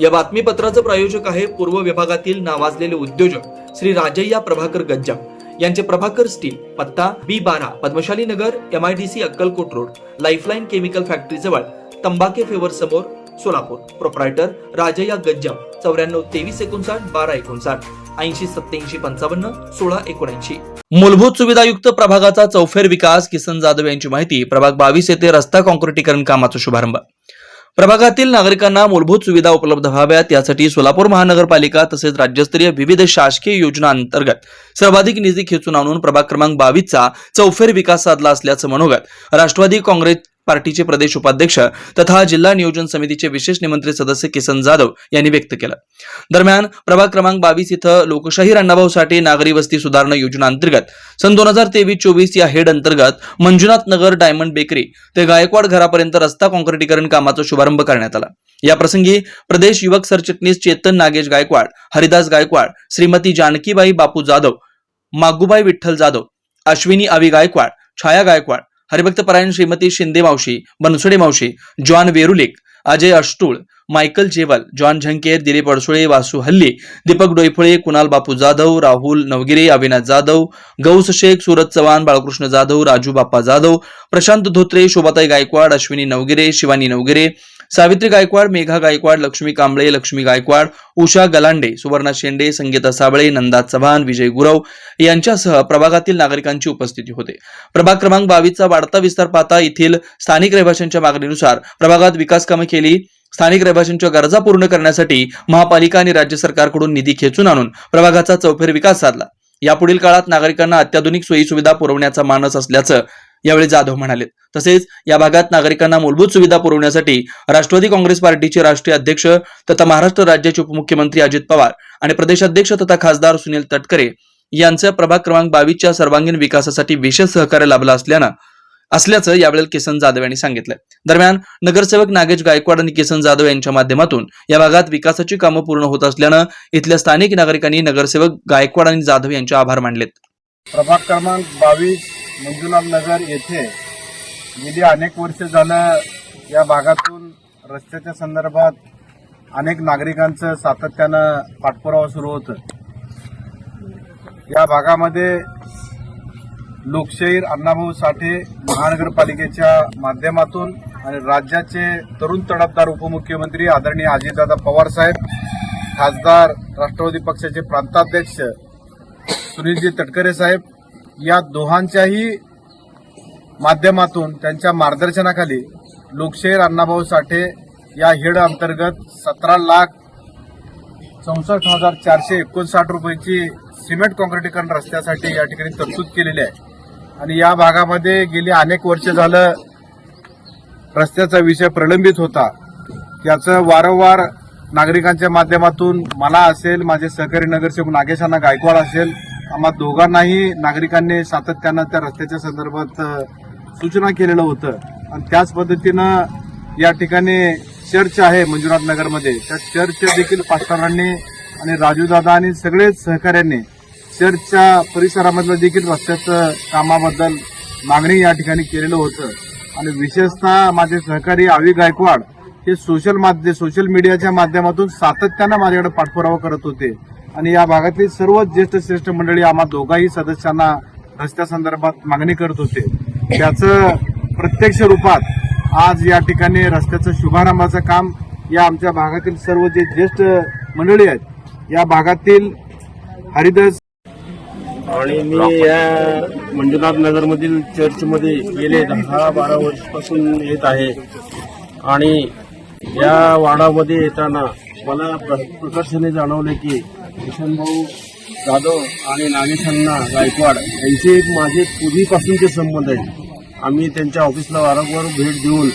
या बातमीपत्राचं प्रायोजक आहे पूर्व विभागातील नावाजलेले उद्योजक श्री राजय्या प्रभाकर गज्जाम यांचे प्रभाकर स्टील पत्ता बी बारा Padmashali Nagar M I D C Akkalkot road lifeline chemical factory जवळ तंबाके फेवर समोर सोलापूर. प्रोप्रायटर राजय्या गज्जाम चौऱ्याण्णव तेवीस एकोणसाठ बारा एकोणसाठ ऐंशी सत्याऐंशी पंचावन्न सोळा एकोणऐंशी. मूलभूत सुविधायुक्त प्रभागाचा चौफेर विकास किसन जाधव यांची माहिती प्रभाग बावीस येथे रस्ता कॉन्क्रिटीकरण कामाचा शुभारंभ. प्रभागातील नागरिकांना मूलभूत सुविधा उपलब्ध व्हाव्यात यासाठी सोलापूर महानगरपालिका तसेच राज्यस्तरीय विविध शासकीय योजना अंतर्गत सर्वाधिक निधी खेचून आणून प्रभाग क्रमांक बावीसचा चौफेर विकास साधला असल्याचं मनोगत राष्ट्रवादी काँग्रेस पार्टीचे प्रदेश उपाध्यक्ष तथा जिल्हा नियोजन समितीचे विशेष निमंत्रित सदस्य किसन जाधव यांनी व्यक्त केलं. दरम्यान प्रभाग क्रमांक बावीस इथं लोकशाही अण्णाभाऊ साठे नागरी वस्ती सुधारणा योजना अंतर्गत सन दोन हजार तेवीस चोवीस या हेड अंतर्गत मंजुनाथ नगर डायमंड बेकरी ते गायकवाड घरापर्यंत रस्ता कॉन्क्रिटीकरण कामाचा शुभारंभ करण्यात आला. या प्रसंगी प्रदेश युवक सरचिटणीस चेतन नागेश गायकवाड हरिदास गायकवाड श्रीमती जानकीबाई बापू जाधव मागुबाई विठ्ठल जाधव अश्विनी अवी गायकवाड छाया गायकवाड हरिभक्तपरायण श्रीमती शिंदे मावशी बनसोडे मावशी John Verulek Ajay Ashtul Michael Jewal John Zanker Dilip Adsule Vasu Halli Deepak Doiphale Kunal Bapu Jadhav Rahul Navgire Avinash Jadhav Gaus Shaikh Suraj Chavan Balkrishna Jadhav Raju Bappa Jadhav Prashant Dhotre Shobhatai Gaikwad Ashwini Navgire Shivani Navgire Savitri Gaikwad Megha Gaikwad Lakshmi Kamble Lakshmi Gaikwad Usha Galande Suvarna Shende Sangeeta Sable Nanda Chavan Vijay Gurav यांच्यासह प्रभागातील नागरिकांची उपस्थिती होते. प्रभाग क्रमांक बावीसचा वाढता विस्तार पाहता येथील स्थानिक रहिवाशांच्या मागणीनुसार प्रभागात विकास कामे केली. स्थानिक रहिवाशांच्या गरजा पूर्ण करण्यासाठी महापालिका आणि राज्य सरकारकडून निधी खेचून आणून प्रभागाचा चौफेर विकास साधला. यापुढील काळात नागरिकांना अत्याधुनिक सोयी सुविधा पुरवण्याचा मानस असल्याचं यावेळी जाधव म्हणाले. तसेच या भागात नागरिकांना मूलभूत सुविधा पुरवण्यासाठी राष्ट्रवादी काँग्रेस पार्टीचे राष्ट्रीय अध्यक्ष तथा महाराष्ट्र राज्याचे उपमुख्यमंत्री अजित पवार आणि प्रदेशाध्यक्ष तथा खासदार सुनील तटकरे यांचा प्रभाग क्रमांक बावीसच्या सर्वांगीण विकासासाठी विशेष सहकार्य लाभलं असल्यानं असल्याचं यावेळी किसन जाधव यांनी सांगितलं. दरम्यान नगरसेवक नागेश गायकवाड आणि किसन जाधव यांच्या माध्यमातून या भागात विकासाची कामं पूर्ण होत असल्यानं इथल्या स्थानिक नागरिकांनी नगरसेवक गायकवाड आणि जाधव यांचे आभार मानलेत. प्रभाग क्रमांक बावीस मंजुनाथ नगर येथे गेली अनेक वर्ष झालं या भागातून रस्त्याच्या संदर्भात अनेक नागरिकांचं सातत्यानं पाठपुरावा सुरू होतं. या भागामध्ये लोकशाहीर अण्णाभाऊ साठे महानगरपालिकेच्या माध्यमातून आणि राज्याचे तरुण तडफदार उपमुख्यमंत्री आदरणीय अजितदादा पवार साहेब खासदार राष्ट्रवादी पक्षाचे प्रांताध्यक्ष सुनीलजी तटकरे साहेब या दोहांच्याही माध्यमातून त्यांच्या मार्गदर्शनाखाली लोकशाहीर अण्णाभाऊ साठे या हेड अंतर्गत सतरा लाख चौसष्ट हजार चारशे एकोणसाठ रुपयाची सिमेंट कॉन्क्रिटीकरण रस्त्यासाठी या ठिकाणी तरतूद केलेली आहे. आणि या भागामध्ये गेली अनेक वर्ष झालं रस्त्याचा विषय प्रलंबित होता. त्याचं वारंवार नागरिकांच्या माध्यमातून मला असेल माझे सहकारी नगरसेवक नागेशांना गायकवाड असेल आम्हा दोघांनाही नागरिकांनी सातत्यानं त्या रस्त्याच्या संदर्भात सूचना केलेलं होतं. आणि त्याच पद्धतीनं या ठिकाणी चर्च आहे मंजुनाथ नगरमध्ये. त्या चर्च देखील पास्टरांनी आणि राजूदादा आणि सगळेच सहकाऱ्यांनी चर्चच्या परिसरामधलं देखील रस्त्याचं कामाबद्दल मागणी या ठिकाणी केलेलं होतं. आणि विशेषतः माझे सहकारी आवी गायकवाड हे सोशल माध्य सोशल मीडियाच्या माध्यमातून सातत्यानं माझ्याकडे पाठपुरावा करत होते. आणि या भागातील सर्व ज्येष्ठ श्रेष्ठ मंडळी आम्हा दोघाही सदस्यांना रस्त्यासंदर्भात मागणी करत होते. त्याचं प्रत्यक्ष रूपात आज या ठिकाणी रस्त्याचं शुभारंभाचं काम या आमच्या भागातील सर्व जे ज्येष्ठ मंडळी आहेत या भागातील हरिदास आणि मी या मंजुनाथ नगरमधील चर्चमध्ये गेले दहा बारा वर्षापासून येत आहे. आणि या वाडामध्ये येताना मला प्र- प्रकर्षाने जाणवले की किशनभाऊ जाधव आणि नागेशांना गायकवाड यांचे एक माझे पूर्वीपासूनचे संबंध आहेत. आम्ही त्यांच्या ऑफिसला वारंवार भेट देऊन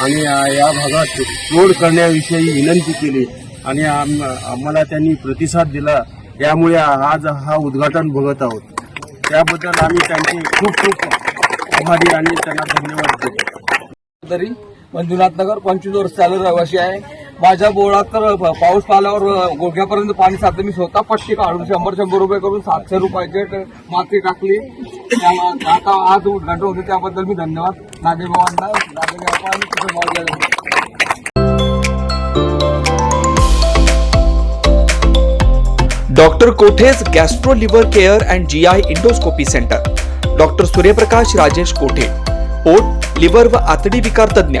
आणि या भागात रोड करण्याविषयी विनंती केली आणि आम- आम्हाला त्यांनी प्रतिसाद दिला. त्यामुळे आज हा उद्घाटन बघत आहोत. त्याबद्दल आम्ही त्यांचे खूप खूप आभारी आणि त्यांना धन्यवाद देतो. तरी मंजुनाथ नगर पंचवीस वर्ष चालू रहिवासी आहे. माझ्या बोळात तर पाऊस पाल्यावर गुडघ्यापर्यंत पाणी साधलं मी स्वतः पट्टी काढून शंभर शंभर रुपये करून सातशे रुपयाचे माती टाकली. त्या- आता आज उद्घाटन होते त्याबद्दल मी धन्यवाद. नागेभावांना नागेभावांना doctor Kothe's gastro liver care and G I endoscopy centre. Doctor Suryaprakash Rajesh Kothe. पोट लिव्हर व आतडी विकार तज्ज्ञ.